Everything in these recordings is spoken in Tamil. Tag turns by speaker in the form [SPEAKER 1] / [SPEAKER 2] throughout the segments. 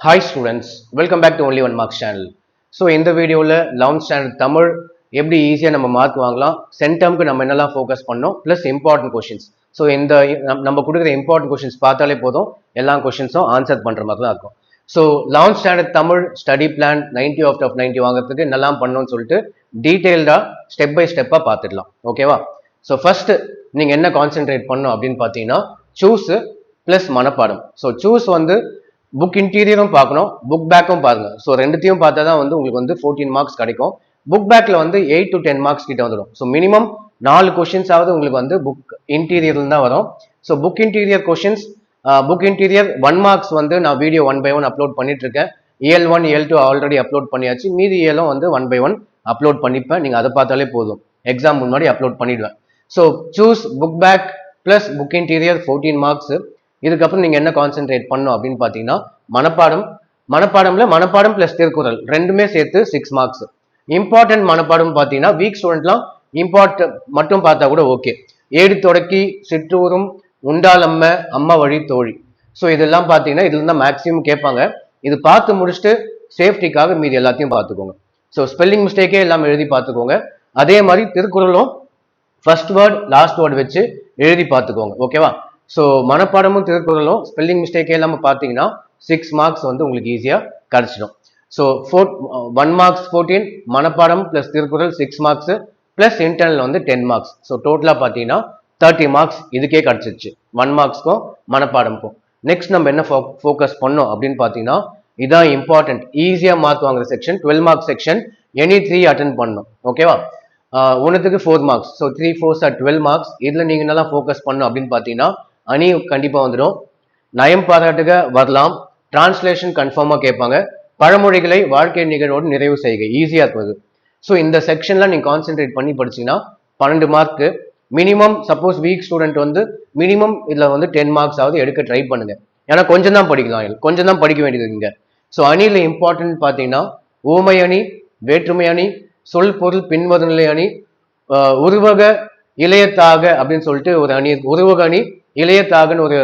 [SPEAKER 1] Hi students welcome back to only one marks channel so இந்த வீடியோவில் லெவன்த் ஸ்டாண்டர்ட் தமிழ் எப்படி ஈஸியாக நம்ம மார்க் வாங்கலாம் சென்டம்க்கு நம்ம என்னெல்லாம் ஃபோக்கஸ் பண்ணோம் ப்ளஸ் இம்பார்ட்டன்ட் கொஷின்ஸ் ஸோ இந்த நம்ம- கொடுக்குற இம்பார்ட்டன்ட் கொஷின்ஸ் பார்த்தாலே போதும் எல்லா கொஷின்ஸும் ஆன்சர் பண்ணுற மாதிரி தான் இருக்கும். So eleventh standard Tamil study plan 90 of of 90 வாங்குறதுக்கு என்னெல்லாம் பண்ணணும்னு சொல்லிட்டு டீட்டெயில்டாக ஸ்டெப் பை ஸ்டெப்பாக பார்த்துடலாம். ஓகேவா ஸோ ஃபஸ்ட்டு நீங்கள் என்ன கான்சென்ட்ரேட் பண்ணணும் அப்படின்னு பார்த்தீங்கன்னா சூஸு ப்ளஸ் மனப்பாடம். ஸோ சூஸ் வந்து புக் இன்டீரியரும் பார்க்கணும். புக் பேக்கும் பாருங்க. ஸோ ரெண்டுத்தையும் பார்த்தா தான் வந்து உங்களுக்கு வந்து ஃபோர்டீன் மார்க்ஸ் கிடைக்கும். புக் பேக்கில் வந்து எயிட் டு டென் மார்க்ஸ் கிட்ட வந்துடும். ஸோ மினிமம் நாலு கொஷின்ஸ் ஆவது உங்களுக்கு வந்து புக் இன்டீரியர்ல தான் வரும். So book interior questions book interior one marks வந்து நான் video one by one upload பண்ணிட்டு இருக்கேன் இஎல் ஒன் இஎல் டூ ஆல்ரெடி அப்லோட் பண்ணியாச்சு. மீதி இயலும் வந்து ஒன் பை ஒன் அப்லோட் பண்ணிப்பேன். நீங்கள் அதை பார்த்தாலே போதும். எக்ஸாம் முன்னாடி அப்லோட் பண்ணிடுவேன். So choose book back plus book interior fourteen marks இதுக்கப்புறம் நீங்கள் என்ன கான்சென்ட்ரேட் பண்ணணும் அப்படின்னு பார்த்தீங்கன்னா மனப்பாடம் மனப்பாடம்ல மனப்பாடம் ப்ளஸ் திருக்குறள் ரெண்டுமே சேர்த்து சிக்ஸ் மார்க்ஸ் இம்பார்ட்டன்ட் மனப்பாடம் பார்த்தீங்கன்னா வீக் ஸ்டூடெண்ட்லாம் இம்பார்ட் மட்டும் பார்த்தா கூட ஓகே ஏடு தொடக்கி சிற்றூரும் உண்டாலம்ம அம்மா வழி தோழி. ஸோ இதெல்லாம் பார்த்தீங்கன்னா இதுல தான் மேக்ஸிமம் கேட்பாங்க. இது பார்த்து முடிச்சுட்டு சேஃப்டிக்காக மீதி எல்லாத்தையும் பார்த்துக்கோங்க. ஸோ ஸ்பெல்லிங் மிஸ்டேக்கே எல்லாம் எழுதி பார்த்துக்கோங்க. அதே மாதிரி திருக்குறளும் ஃபர்ஸ்ட் வேர்ட் லாஸ்ட் வேர்டு வச்சு எழுதி பார்த்துக்கோங்க. ஓகேவா ஸோ மனப்பாடமும் திருக்குறளும் ஸ்பெல்லிங் மிஸ்டேக்கே இல்லாமல் பார்த்தீங்கன்னா சிக்ஸ் மார்க்ஸ் வந்து உங்களுக்கு ஈஸியாக கிடச்சிடும். So four one marks fourteen மனப்பாடம் plus Thirukkural six marks plus internal வந்து டென் மார்க்ஸ் ஸோ டோட்டலாக பார்த்தீங்கன்னா தேர்ட்டி மார்க்ஸ் இதுக்கே கிடச்சிருச்சு. ஒன் மார்க்ஸ்க்கும் மனப்பாடமுக்கும். நெக்ஸ்ட் நம்ம என்ன ஃபோக்கஸ் பண்ணோம் அப்படின்னு பார்த்தீங்கன்னா இதான் இம்பார்ட்டன்ட் ஈஸியாக மார்க் வாங்குற section twelve mark section any three attend பண்ணணும். ஓகேவா ஒன்றுத்துக்கு four marks so three fours are twelve marks இதில் நீங்கள் என்னெல்லாம் ஃபோக்கஸ் பண்ணணும் அப்படின்னு பார்த்தீங்கன்னா அணி கண்டிப்பாக வந்துடும். நயம் பாராட்டுக வரலாம். டிரான்ஸ்லேஷன் கன்ஃபார்மாக கேட்பாங்க. பழமொழிகளை வாழ்க்கை நிகழ்வோடு நிறைவு செய்க. ஈஸியாக இருப்பது ஸோ இந்த செக்ஷன்லாம் நீங்கள் கான்சென்ட்ரேட் பண்ணி படிச்சீங்கன்னா பன்னெண்டு mark minimum suppose weak student வந்து மினிமம் இதில் வந்து டென் மார்க்ஸ் ஆகுது எடுக்க ட்ரை பண்ணுங்க. ஏன்னா கொஞ்சம் தான் படிக்கலாம். கொஞ்சம் தான் படிக்க வேண்டியது இங்கே. ஸோ அணியில் இம்பார்ட்டன்ட் பார்த்தீங்கன்னா ஊமை அணி வேற்றுமை அணி சொல் பொருள் பின்வரும் நிலை அணி உருவக இளையத்தாக அப்படின்னு சொல்லிட்டு ஒரு அணி உருவக அணி இளையத்தாகன்னு ஒரு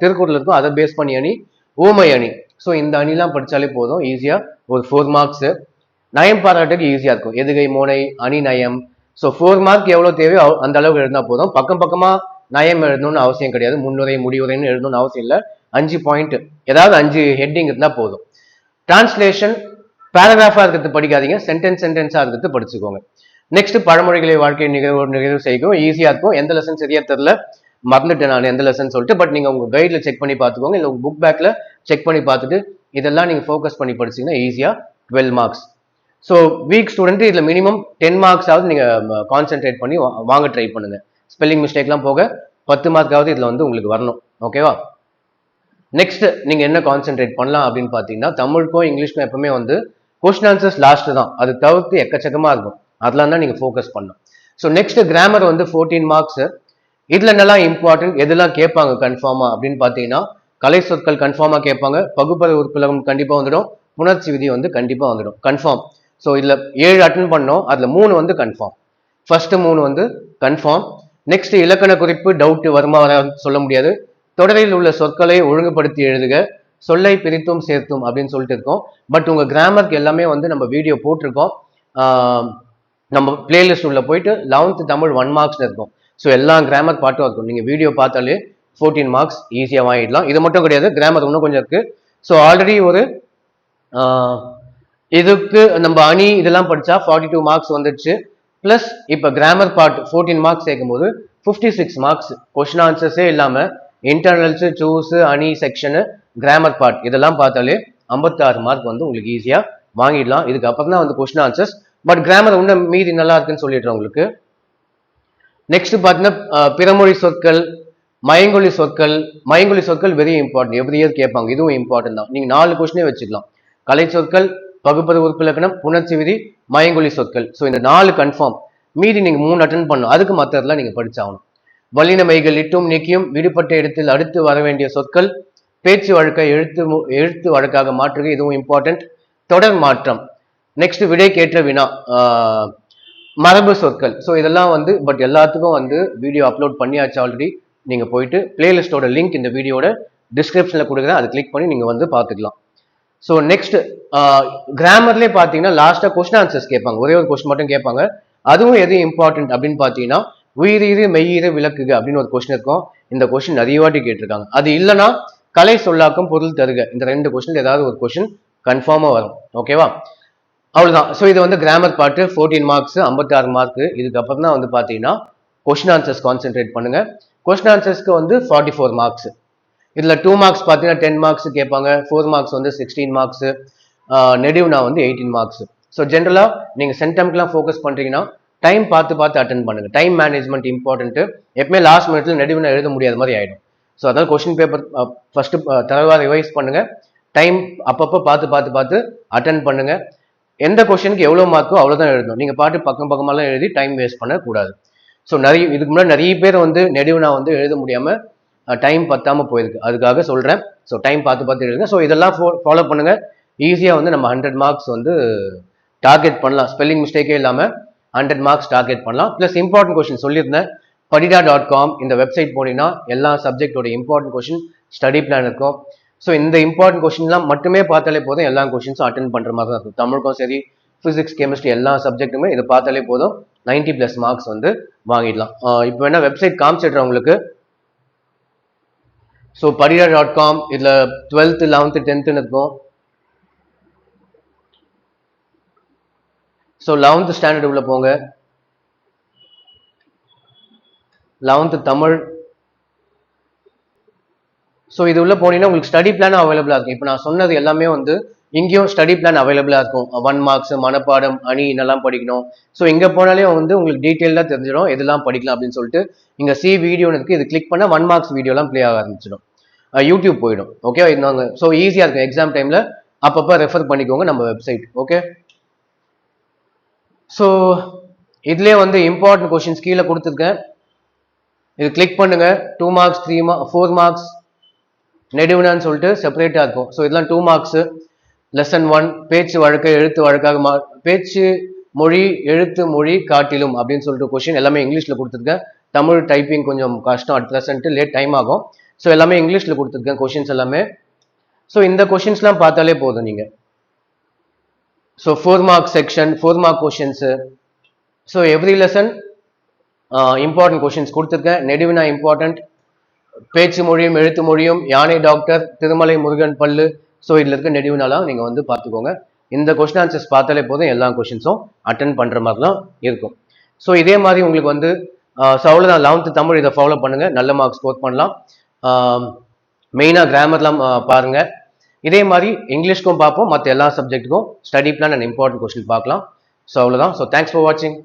[SPEAKER 1] திருக்குறள் இருக்கும். அதை பேஸ் பண்ணி அணி ஊமை அணி. ஸோ இந்த அணிலாம் படித்தாலே போதும். ஈஸியாக ஒரு ஃபோர் மார்க்ஸு நயம் பாராட்டுக்கு ஈஸியாக இருக்கும். எதுகை மோனை அணி நயம். ஸோ ஃபோர் மார்க் எவ்வளோ தேவையோ அந்த அளவுக்கு எழுதினா போதும். பக்கம் பக்கமாக நயம் எழுதணும்னு அவசியம் கிடையாது. முன்னுரை முடிவுரைன்னு எழுதணும்னு அவசியம் இல்லை. அஞ்சு பாயிண்ட் ஏதாவது அஞ்சு ஹெட்டிங் இருந்தால் போதும். டிரான்ஸ்லேஷன் பேராகிராஃபாக இருக்கிறது படிக்காதீங்க. சென்டென்ஸ் சென்டென்ஸாக இருக்கிறது படிச்சுக்கோங்க. நெக்ஸ்ட் பழமொழிகளை வாழ்க்கை நிகழ்வு நிகழ்வு செய்யும் ஈஸியாக இருக்கும். எந்த லெசன் சரியா தெரில மறந்துட்டேன் நான் எந்த லெசன் சொல்லிட்டு பட் நீங்கள் உங்கள் கைடில் செக் பண்ணி பார்த்துக்கோங்க. இல்லை உங்கள் புக் பேக்கில் செக் பண்ணி பார்த்துட்டு இதெல்லாம் நீங்கள் ஃபோக்கஸ் பண்ணி படிச்சிங்கன்னா ஈஸியாக twelve marks so weak student இதில் மினிமம் டென் மார்க்ஸாவது நீங்கள் கான்சென்ட்ரேட் பண்ணி வா- வாங்க ட்ரை பண்ணுங்கள் ஸ்பெல்லிங் மிஸ்டேக்லாம் போக பத்து மார்க்காவது இதில் வந்து உங்களுக்கு வரணும். ஓகேவா நெக்ஸ்ட் நீங்கள் என்ன கான்சென்ட்ரேட் பண்ணலாம் அப்படின்னு பார்த்தீங்கன்னா தமிழுக்கும் இங்கிலீஷ்க்கும் எப்பவுமே வந்து கொஸ்டின் ஆன்சர்ஸ் லாஸ்ட் தான். அது தவிர்த்து எக்கச்சக்கமாக இருக்கும். அதெல்லாம் தான் நீங்கள் ஃபோக்கஸ் பண்ணணும். ஸோ நெக்ஸ்ட் கிராமர் வந்து ஃபோர்டீன் மார்க்ஸ் இதுல என்னெல்லாம் இம்பார்ட்டன்ட் எதெல்லாம் கேட்பாங்க கன்ஃபார்மா அப்படின்னு பார்த்தீங்கன்னா கலை சொற்கள் கன்ஃபார்மா கேட்பாங்க பகுப்பது உறுப்பிலகம் கண்டிப்பா வந்துடும் புணர்ச்சி விதி வந்து கண்டிப்பா வந்துடும். கன்ஃபார்ம் ஸோ இதுல ஏழு அட்டன் பண்ணோம் அதுல மூணு வந்து கன்ஃபார்ம் ஃபர்ஸ்ட் மூணு வந்து கன்ஃபார்ம் நெக்ஸ்ட் இலக்கண குறிப்பு டவுட் வருமா சொல்ல முடியாது. தொடரில் உள்ள சொற்களை ஒழுங்குபடுத்தி எழுதுக சொல்லை பிரித்தும் சேர்த்தும் அப்படின்னு சொல்லிட்டு இருக்கோம். பட் உங்க கிராமருக்கு எல்லாமே வந்து நம்ம வீடியோ போட்டிருக்கோம். நம்ம பிளேலிஸ்ட் உள்ள போயிட்டு லெவன்த் தமிழ் ஒன் மார்க்ஸ் இருக்கும். ஸோ எல்லா கிராமர் பாட்டும் இருக்கும். நீங்கள் வீடியோ பார்த்தாலே ஃபோர்டீன் மார்க்ஸ் ஈஸியாக வாங்கிடலாம். இது மட்டும் கிடையாது கிராமர் இன்னும் கொஞ்சம் இருக்குது ஸோ ஆல்ரெடி ஒரு இதுக்கு நம்ம அணி இதெல்லாம் படித்தா ஃபார்ட்டி டூ மார்க்ஸ் வந்துடுச்சு. ப்ளஸ் இப்போ கிராமர் பார்ட் ஃபோர்டீன் மார்க்ஸ் சேர்க்கும்போது ஃபிஃப்டி சிக்ஸ் மார்க்ஸ் கொஷின் ஆன்சர்ஸே இல்லாமல் இன்டர்னல்ஸு சூஸு அணி செக்ஷனு கிராமர் பார்ட் இதெல்லாம் பார்த்தாலே ஐம்பத்தாறு மார்க் வந்து உங்களுக்கு ஈஸியாக வாங்கிடலாம். இதுக்கு அப்புறம் தான் வந்து கொஷின் ஆன்சர்ஸ் பட் கிராமர் இன்னும் மீதி நல்லா இருக்குன்னு சொல்லிடுறேன் உங்களுக்கு. நெக்ஸ்ட் பார்த்தீங்கன்னா பிறமொழி சொற்கள் மயங்கொழி சொற்கள் மயங்கொழி சொற்கள் வெரி இம்பார்ட்டன்ட் எவ்ரி இயர் கேட்பாங்க. இதுவும் இம்பார்ட்டன்ட் தான். நீங்க நாலு கொஸ்டினே வச்சுக்கலாம். கலை சொற்கள் பகுப்பது உறுப்பிலக்கணம் புணர்ச்சி விதி மயங்கொழி சொற்கள். ஸோ இந்த நாலு கன்ஃபார்ம் மீதி நீங்க மூணு அட்டன் பண்ணணும். அதுக்கு மற்றதெல்லாம் நீங்க படிச்சாகணும். வல்லினமைகள் இட்டும் நீக்கியும் விடுபட்ட இடத்தில் அடுத்து வர வேண்டிய சொற்கள் பேச்சு வழக்கை எழுத்து மு- எழுத்து வழக்காக மாற்றுக இதுவும் இம்பார்ட்டன்ட் தொடர் மாற்றம். நெக்ஸ்ட் விடைக்கேற்ற வினா மரபு சொற்கள். ஸோ இதெல்லாம் வந்து பட் எல்லாத்துக்கும் வந்து வீடியோ அப்லோட் பண்ணியாச்சு ஆல்ரெடி நீங்கள் போயிட்டு பிளேலிஸ்டோட லிங்க் இந்த வீடியோட டிஸ்கிரிப்ஷனில் கொடுக்குறேன். அதை கிளிக் பண்ணி நீங்கள் வந்து பார்த்துக்கலாம். ஸோ நெக்ஸ்ட் கிராமர்லேயே பார்த்தீங்கன்னா லாஸ்ட்டாக கொஸ்டின் ஆன்சர்ஸ் கேட்பாங்க. ஒரே ஒரு கொஸ்டின் மட்டும் கேட்பாங்க. அதுவும் எது இம்பார்ட்டன்ட் அப்படின்னு பார்த்தீங்கன்னா உயிரீரு மெய்யீரு விளக்குக அப்படின்னு ஒரு கொஸ்டின் இருக்கும். இந்த கொஸ்டின் நிறைய வாட்டி கேட்டிருக்காங்க. அது இல்லைன்னா கலை சொல்லாக்கம் பொருள் தருக. இந்த ரெண்டு கொஸ்டின் ஏதாவது ஒரு கொஸ்டின் கன்ஃபார்மாக வரும். ஓகேவா அவ்வளோதான் ஸோ இது வந்து கிராமர் பார்ட்டு ஃபோர்டீன் மார்க்ஸ் ஐம்பத்தாறு மார்க் இதுக்கப்புறம் தான் வந்து பார்த்தீங்கன்னா கொஸ்டின் ஆன்சர்ஸ் கான்சென்ட்ரேட் பண்ணுங்க. கொஸ்டின் ஆன்சர்ஸ்க்கு வந்து ஃபார்ட்டி ஃபோர் மார்க்ஸ் இதில் டூ மார்க்ஸ் பார்த்தீங்கன்னா டென் மார்க்ஸ் கேட்பாங்க. ஃபோர் மார்க்ஸ் வந்து சிக்ஸ்டீன் மார்க்ஸ் நெடிவ்னா வந்து எயிட்டீன் மார்க்ஸ் ஸோ ஜென்ரலாக நீங்கள் சென்டம்க்குலாம் ஃபோக்கஸ் பண்ணுறீங்கன்னா டைம் பார்த்து பார்த்து அட்டன் பண்ணுங்க. டைம் மேனேஜ்மெண்ட் இம்பார்ட்டன்ட்டு எப்பவுமே லாஸ்ட் மினிட்ல நெடுவினா எழுத முடியாத மாதிரி ஆகிடும் ஸோ அதாவது கொஸ்டின் பேப்பர் ஃபஸ்ட்டு தரவாக ரிவைஸ் பண்ணுங்கள் டைம் அப்பப்போ பார்த்து பார்த்து பார்த்து அட்டன் பண்ணுங்கள் எந்த கொஷனுக்கு எவ்வளோ மார்க்கோ அவ்வளோதான் எழுதணும். நீங்கள் பாட்டு பக்கம் பக்கமெல்லாம் எழுதி டைம் வேஸ்ட் பண்ணக்கூடாது. ஸோ நிறைய இதுக்கு முன்னாடி நிறைய பேர் வந்து நெடுவினா வந்து எழுத முடியாமல் டைம் பத்தாமல் போயிருக்கு. அதுக்காக சொல்கிறேன் ஸோ டைம் பார்த்து பார்த்து எழுதுங்க. ஸோ இதெல்லாம் ஃபோ ஃபாலோ பண்ணுங்கள் ஈஸியாக வந்து நம்ம ஹண்ட்ரட் மார்க்ஸ் வந்து டார்கெட் பண்ணலாம். ஸ்பெல்லிங் மிஸ்டேக்கே இல்லாமல் ஹண்ட்ரட் மார்க்ஸ் டார்கெட் பண்ணலாம். ப்ளஸ் இம்பார்ட்டன்ட் கொஷின் சொல்லியிருந்தேன். படிடா டாட் காம் இந்த வெப்சைட் போனீங்கன்னா எல்லா சப்ஜெக்டோட இம்பார்ட்டன்ட் கொஷின் ஸ்டடி பிளான் இருக்கும். ஸோ இந்த இம்பார்ட்டன்ட் கொஸ்டின்லாம் மட்டுமே பார்த்தாலே போதும். எல்லா கொஸ்டின்ஸும் அட்டன் பண்ணுற மாதிரி தான் இருக்கும். தமிழுக்கும் சரி ஃபிசிக்ஸ் கெமிஸ்ட்ரி எல்லா சப்ஜெக்ட்டுமே இதை பார்த்தாலே போதும். 90 ப்ளஸ் மார்க்ஸ் வந்து வாங்கிடலாம். இப்போ வேணால் வெப்சைட் காமிச்சிடுறேன் உங்களுக்கு ஸோ படிடா டாட் காம் இதில் டுவெல்த்து லெவன்த்து டென்த்துன்னு இருக்கும். ஸோ லெவன்த்து ஸ்டாண்டர்ட் உள்ள போங்க. லெவன்த்து தமிழ் ஸோ இது உள்ள போனீங்கன்னா உங்களுக்கு ஸ்டடி பிளான் அவைலபிளாக இருக்கும். இப்போ நான் சொன்னது எல்லாமே வந்து இங்கேயும் ஸ்டடி பிளான் அவைலபிளாக இருக்கும். ஒன் மார்க்ஸ் மனப்பாடம் அணி என்னெல்லாம் படிக்கணும். ஸோ இங்கே போனாலே வந்து உங்களுக்கு டீட்டெயிலாக தெரிஞ்சிடும். இதெல்லாம் படிக்கலாம் அப்படின்னு சொல்லிட்டு இங்கே சி வீடியோன்னு இருக்குது இது கிளிக் பண்ணால் ஒன் மார்க்ஸ் வீடியோலாம் ப்ளே ஆக ஆரம்பிச்சிடும். யூடியூப் போயிடும். ஓகே இருந்தாங்க ஸோ ஈஸியாக இருக்கும். எக்ஸாம் டைமில் அப்பப்போ ரெஃபர் பண்ணிக்கோங்க நம்ம வெப்சைட் ஓகே ஸோ இதுலேயே வந்து இம்பார்ட்டன்ட் கொஷின்ஸ் கீழே கொடுத்துருக்கேன். இது கிளிக் பண்ணுங்கள் two marks three mark four marks நெடுவினான்னு சொல்லிட்டு செப்பரேட்டாக இருக்கும். ஸோ இதெல்லாம் டூ மார்க்ஸு லெசன் ஒன் பேச்சு வழக்கு எழுத்து வழக்காக மா பேச்சு மொழி எழுத்து மொழி காட்டிலும் அப்படின்னு சொல்லிட்டு கொஷின் எல்லாமே இங்கிலீஷில் கொடுத்துருக்கேன். தமிழ் டைப்பிங் கொஞ்சம் கஷ்டம். அட் ப்ரெசென்ட் லேட் டைம் ஆகும். ஸோ எல்லாமே இங்கிலீஷில் கொடுத்துருக்கேன் கொஷின்ஸ் எல்லாமே. ஸோ இந்த கொஷின்ஸ்லாம் பார்த்தாலே போதும் நீங்கள் so four mark section four mark questions so every lesson important questions கொடுத்துருக்கேன். நெடுவினா இம்பார்ட்டன்ட் பேச்சு மொழியும் எழுத்து மொழியும் யானை டாக்டர் திருமலை முருகன் பல்லு ஸோ இதில் இருக்க நெடிவுனாலாம் நீங்கள் வந்து பார்த்துக்கோங்க இந்த கொஸ்டின் ஆன்சர்ஸ் பார்த்தாலே போதும் எல்லா கொஷின்ஸும் அட்டன் பண்ணுற மாதிரி தான் இருக்கும். ஸோ இதே மாதிரி உங்களுக்கு வந்து ஸோ அவ்வளோதான் லெவன்த்து தமிழ் இதை ஃபாலோ பண்ணுங்கள் நல்ல மார்க் ஸ்கோர் பண்ணலாம். மெயினாக கிராமர்லாம் பாருங்கள் இதே மாதிரி இங்கிலீஷ்க்கும் பார்ப்போம். மற்ற எல்லா சப்ஜெக்ட்டுக்கும் study plan and important question பார்க்கலாம். ஸோ அவ்வளோதான் ஸோ தேங்க்ஸ் ஃபார் வாட்சிங்